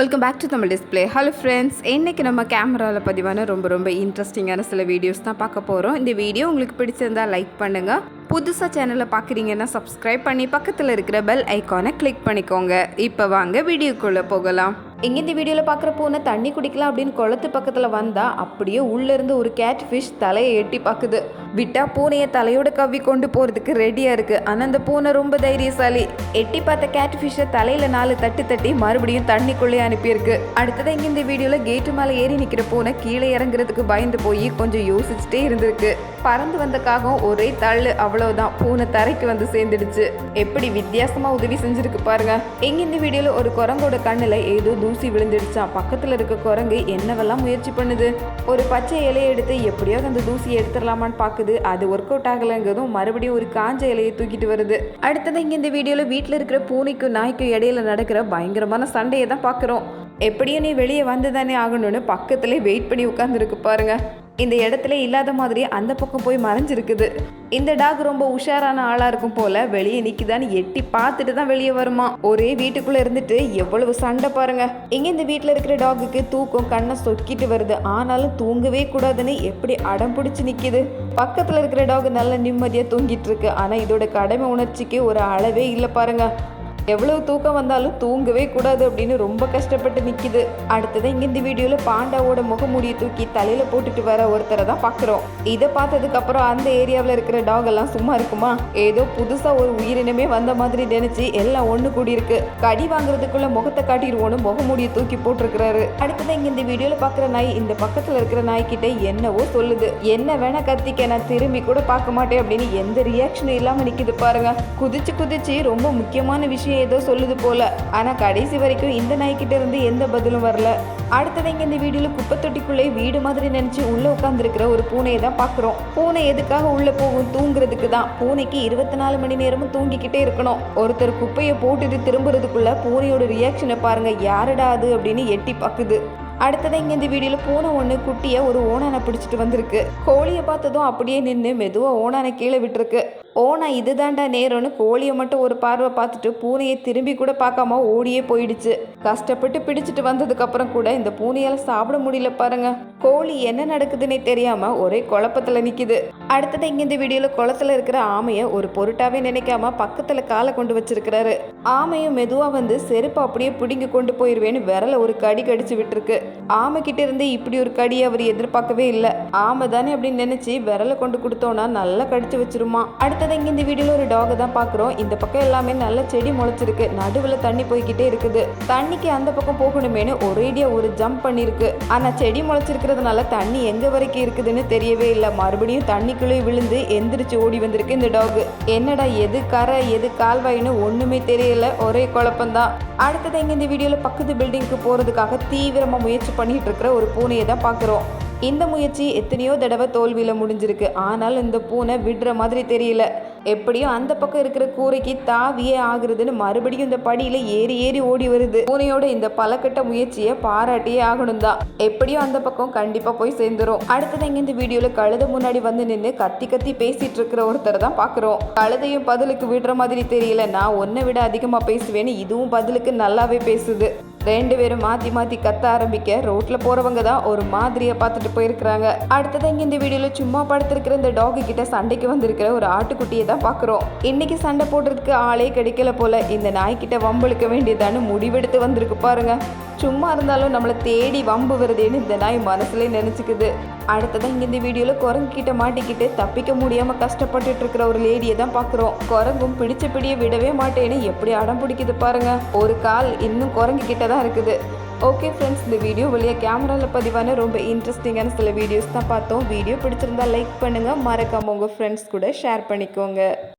Welcome back to Tamil display hello friends இன்றைக்கி நம்ம கேமராவில் பதிவான ரொம்ப ரொம்ப இன்ட்ரெஸ்டிங்கான சில வீடியோஸ் தான் பார்க்க போகிறோம் இந்த வீடியோ உங்களுக்கு பிடிச்சிருந்தா லைக் பண்ணுங்கள் புதுசாக சேனலை பார்க்குறீங்கன்னா சப்ஸ்கிரைப் பண்ணி பக்கத்தில் இருக்கிற பெல் ஐக்கானை கிளிக் பண்ணிக்கோங்க. இப்போ வாங்க வீடியோக்குள்ளே போகலாம். எங்கேந்த இந்த வீடியோவில் பார்க்குற பூனை தண்ணி குடிக்கலாம் அப்படின்னு குளத்து பக்கத்தில் வந்தால் அப்படியே உள்ளேருந்து ஒரு கேட் ஃபிஷ் தலையை எட்டி பார்க்குது விட்டா பூனையை தலையோட கவ்வி கொண்டு போகிறதுக்கு ரெடியாக இருக்குது ஆனால் அந்த பூனை ரொம்ப தைரியசாலி. எட்டி பார்த்த கேட் ஃபிஷ்ஷை தலையில் நாலு தட்டி தட்டி மறுபடியும் தண்ணிக்குள்ளே அனுப்பியிருக்கு. அடுத்தது இங்கே இந்த வீடியோவில் கேட்டு மேலே ஏறி நிற்கிற பூனை கீழே இறங்குறதுக்கு பயந்து போய் கொஞ்சம் யோசிச்சுட்டே இருந்திருக்கு. பறந்து வந்த காகம் ஒரே தள்ளு அவ்வளோதான் பூனை தரைக்கு வந்து சேர்ந்துடுச்சு. எப்படி வித்தியாசமாக உதவி செஞ்சுருக்கு பாருங்க. எங்கே இந்த வீடியோவில் ஒரு குரங்கோட கண்ணில் ஏதோ தூசி விழுந்துடுச்சான் பக்கத்தில் இருக்க குரங்கு என்னவெல்லாம் முயற்சி பண்ணுது? ஒரு பச்சை இலையை எடுத்து எப்படியாவது அந்த தூசியை எடுத்துடலாமான்னு பார்க்குது அது ஒர்க் அவுட் ஆகலைங்கிறதும் மறுபடியும் ஒரு காஞ்ச இலையை தூக்கிட்டு வருது. அடுத்தது இங்கே இந்த வீடியோவில் வீட்டில் இருக்கிற பூனைக்கும் நாய்க்கும் இடையில நடக்கிற பயங்கரமான சண்டையை தான் பார்க்குறோம் எப்படியும் நீ வெளியே வந்து தானே ஆகணும்னு பக்கத்துலேயே வெயிட் பண்ணி உட்காந்துருக்கு பாருங்கள் இந்த இடத்துல இல்லாத மாதிரி அந்த பக்கம் போய் மறைஞ்சிருக்குது. இந்த டாக் ரொம்ப உஷாரான ஆளா இருக்கும் போல வெளியே நிக்குதான்னு எட்டி பார்த்துட்டு தான் வெளியே வருமா? ஒரே வீட்டுக்குள்ள இருந்துட்டு எவ்வளவு சண்டை பாருங்க. இங்க இந்த வீட்டுல இருக்கிற டாகுக்கு தூக்கம் கண்ணை சொக்கிட்டு வருது. ஆனாலும் தூங்கவே கூடாதுன்னு எப்படி அடம் பிடிச்சி நிக்குது? பக்கத்துல இருக்கிற டாக் நல்ல நிம்மதியா தூங்கிட்டு இருக்கு. ஆனா இதோட கடமை உணர்ச்சிக்கு ஒரு அளவே இல்லை பாருங்க. எவ்வளவு தூக்கம் வந்தாலும் தூங்கவே கூடாது அப்படின்னு ரொம்ப கஷ்டப்பட்டு நிற்கிது அடுத்தது இங்கே இந்த வீடியோவில் பாண்டாவோட முகமூடியை தூக்கி தலையில் போட்டுட்டு வர ஒருத்தரை தான் பார்க்குறோம் இதை பார்த்ததுக்கப்புறம் அந்த ஏரியாவில் இருக்கிற டாக் எல்லாம் சும்மா இருக்குமா? ஏதோ புதுசாக ஒரு உயிரினமே வந்த மாதிரி நினைச்சு எல்லாம் ஒன்று கூடி இருக்கு. கடி வாங்குறதுக்குள்ள முகத்தை காட்டிடுவோன்னு முகமூடியை தூக்கி போட்டிருக்கிறாரு. அடுத்தது இங்கே இந்த வீடியோவில் பார்க்குற நாய் இந்த பக்கத்தில் இருக்கிற நாய்கிட்ட என்னவோ சொல்லுது. என்ன வேணா கத்திக்க நான் திரும்பி கூட பார்க்க மாட்டேன் அப்படின்னு எந்த ரியாக்ஷனும் இல்லாமல் நிற்கிது பாருங்க. குதிச்சு குதிச்சு ரொம்ப முக்கியமான விஷயம் ஏதோ சொல்லுது போல. ஆனால் கடைசி வரைக்கும் இந்த நாய்க்கிட்ட இருந்து எந்த பதிலும் வரல. அடுத்தது இங்கே இந்த வீடியோவில் குப்பை தொட்டிக்குள்ளே வீடு மாதிரி நினச்சி உள்ளே உட்காந்துருக்கிற ஒரு பூனையை தான் பார்க்குறோம். பூனை எதுக்காக உள்ளே போகும்? தூங்குறதுக்கு தான். பூனைக்கு இருபத்தி நாலு மணி நேரமும் தூங்கிக்கிட்டே இருக்கணும். ஒருத்தர் குப்பையை போட்டுட்டு திரும்புறதுக்குள்ள பூனையோட ரியாக்ஷனை பாருங்கள் யாருடா அது அப்படின்னு எட்டி பார்க்குது அடுத்தது இங்கே இந்த வீடியோவில் பூனை ஒன்று குட்டியை ஒரு ஓனானை பிடிச்சிட்டு வந்திருக்கு. கோழியை பார்த்ததும் அப்படியே நின்று மெதுவாக ஓனானை கீழே விட்டுருக்கு. ஓனா இதுதாண்டா நேரம்னு கோழியை மட்டும் ஒரு பார்வை பார்த்துட்டு பூனையை திரும்பி கூட பார்க்காம ஓடியே போயிடுச்சு. கஷ்டப்பட்டு பிடிச்சிட்டு வந்ததுக்கப்புறம் கூட இந்த பூனையால் சாப்பிட முடியல பாருங்க. கோழி என்ன நடக்குதுன்னே தெரியாம ஒரே குழப்பத்தில் நிற்கிது அடுத்தது இங்கே இந்த வீடியோவில் குளத்துல இருக்கிற ஆமையை ஒரு பொருட்டாவே நினைக்காம பக்கத்தில் காலை கொண்டு வச்சிருக்கிறாரு. ஆமையும் மெதுவாக வந்து செருப்பு அப்படியே பிடுங்கி கொண்டு போயிடுவேன்னு விரல ஒரு கடி கடிச்சு விட்டுருக்கு. ஆமை கிட்ட இருந்து இப்படி ஒரு கடி அவர் எதிர்பார்க்கவே இல்லை. ஆமை தானே அப்படின்னு நினைச்சு விரல கொண்டு கொடுத்தோன்னா நல்லா கடிச்சு வச்சிருமா. அடுத்தது இந்த வீடியோல ஒரு டாகை தான் பாக்குறோம். இந்த பக்கம் எல்லாமே நல்ல செடி முளைச்சிருக்கு. நடுவுல தண்ணி போய்கிட்டே இருக்குது. தண்ணிக்கு அந்த பக்கம் போகணுமேனு ஒரேடியா ஒரு ஜம்ப் பண்ணிருக்கு. ஆனா செடி முளைச்சிருக்கிறதுனால தண்ணி எங்க வரைக்கும் இருக்குதுன்னு தெரியவே இல்லை. மறுபடியும் தண்ணிக்குள்ளே விழுந்து எந்திரிச்சு ஓடி வந்திருக்கு இந்த டாக் என்னடா எது கரை எது கால்வாயின்னு ஒண்ணுமே தெரியல. ஒரே குழப்பம்தான் அடுத்தது இந்த வீடியோல பக்கத்து பில்டிங்க்கு போறதுக்காக தீவிரமா முயற்சி பண்ணிட்டு இருக்கிற ஒரு பூனையை தான் பார்க்குறோம் இந்த முயற்சி எத்தனையோ தடவை தோல்வியில் முடிஞ்சிருக்கு. ஆனால் இந்த பூனை விடுற மாதிரி தெரியல. எப்படியும் அந்த பக்கம் இருக்கிற கூரைக்கு தாவியே ஆகுறதுன்னு மறுபடியும் இந்த படியில ஏறி ஏறி ஓடி வருது. பூனையோட இந்த பலக்கட்ட முயற்சியை பாராட்டியே ஆகணும் தான். எப்படியும் அந்த பக்கம் கண்டிப்பா போய் சேர்ந்துரும். அடுத்தது இங்க இந்த வீடியோல கழுத முன்னாடி வந்து நின்று கத்தி கத்தி பேசிட்டு இருக்கிற ஒருத்தரை தான் பாக்குறோம். கழுதையும் பதிலுக்கு விடுற மாதிரி தெரியல. நான் ஒன்னை விட அதிகமா பேசுவேன்னு இதுவும் பதிலுக்கு நல்லாவே பேசுது. ரெண்டு பேரும் மாத்தி மாத்தி கத்த ஆரம்பிக்க ரோட்ல போறவங்க தான் ஒரு மாதிரியை பார்த்துட்டு போயிருக்கிறாங்க. அடுத்தது இங்க இந்த வீடியோல சும்மா படுத்திருக்கிற இந்த டாகு கிட்ட சண்டைக்கு வந்திருக்கிற ஒரு ஆட்டுக்குட்டியை தான் பாக்குறோம் இன்னைக்கு சண்டை போடுறதுக்கு ஆளே கிடைக்கல போல இந்த நாய்க்கிட்ட வம்பளுக்க வேண்டியதான்னு முடிவெடுத்து வந்திருக்கு பாருங்க. சும்மா இருந்தாலும் நம்மளை தேடி வம்பு வருதேன்னு இந்த நாய் மனசுல நினைச்சுக்குது. அடுத்ததான் இங்க இந்த வீடியோல குரங்கு கிட்ட மாட்டிக்கிட்டு தப்பிக்க முடியாம கஷ்டப்பட்டுட்டு இருக்கிற ஒரு லேடியை தான் பாக்குறோம். குரங்கும் பிடிச்ச பிடிய விடவே மாட்டேன்னு எப்படி அடம் பிடிக்குது பாருங்க. ஒரு கால் இன்னும் குரங்கு கிட்ட தான் இருக்குது. ஓகே ஃப்ரெண்ட்ஸ் இந்த வீடியோ வழியாக கேமராவில் பதிவான ரொம்ப இன்ட்ரெஸ்டிங்கான சில வீடியோஸ் தான் பார்த்தோம். வீடியோ பிடிச்சிருந்தா லைக் பண்ணுங்கள் மறக்காமல் உங்கள் ஃப்ரெண்ட்ஸ் கூட ஷேர் பண்ணிக்கோங்க.